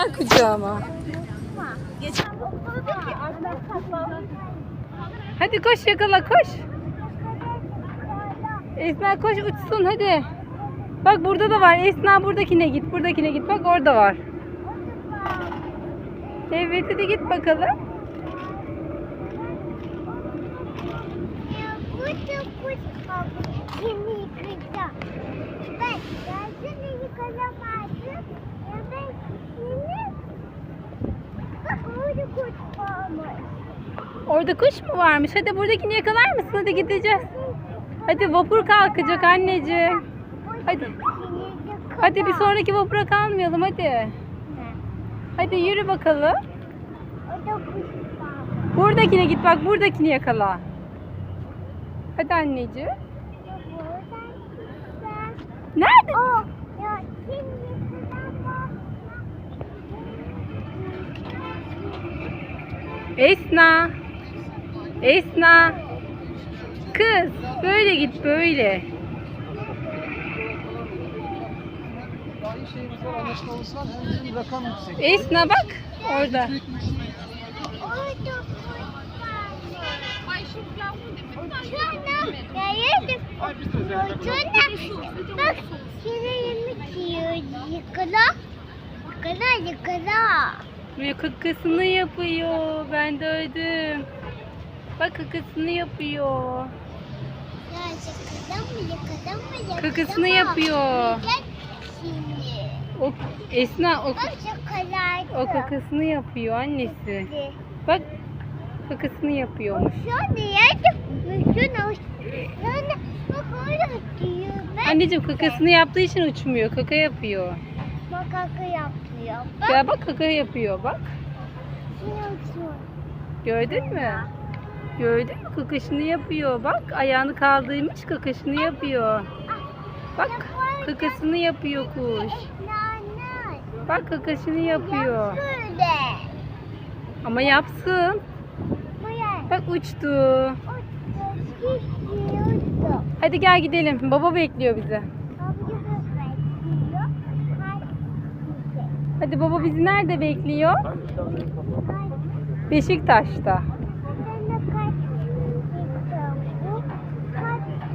Gel kucağıma. Geçen. Hadi koş yakala koş. Esna koş uçsun hadi. Bak burada da var. Esna buradakine git. Buradakine git. Bak orada var. Evet hadi git bakalım. Kimi yıkayacağım. Ben gelsene yıkanamazsın. Evet. Şimdi bak orada kuş varmış. Orada kuş mu varmış? Hadi buradakini yakalar mısın? Hadi gideceğiz. Hadi vapur kalkacak anneciğim. Hadi. Hadi bir sonraki vapura kalmayalım hadi. Hadi yürü bakalım. Buradakine git bak buradakini yakala. Hadi anneciğim. Nerede? Şimdi şuradan bak. Esna. Esna. Kız böyle git böyle. Esna bak orada. Bak şirinlik yiyor. Yıkala. Yıkala yıkala. Ve kakasını yapıyor. Ben de öldüm. Bak kakasını yapıyor. Kakasını yapıyor. O Esna o, o kakasını yapıyor annesi. Bak kakasını yapıyormuş. Anneciğim kakasını yaptığı için uçmuyor. Kaka yapıyor. Makaka yapıyor. Bak. Ya bak kaka yapıyor bak. Gördün mü? Gördün mü? Kakasını yapıyor. Bak ayağını kaldırmış kakasını yapıyor. Bak kakasını yapıyor kuş. Bak kakasını yapıyor. Ama yapsın. Bak uçtu. Hadi gel gidelim. Baba bekliyor bizi. Abi bekliyor. Hadi baba bizi nerede bekliyor? Beşiktaş'ta.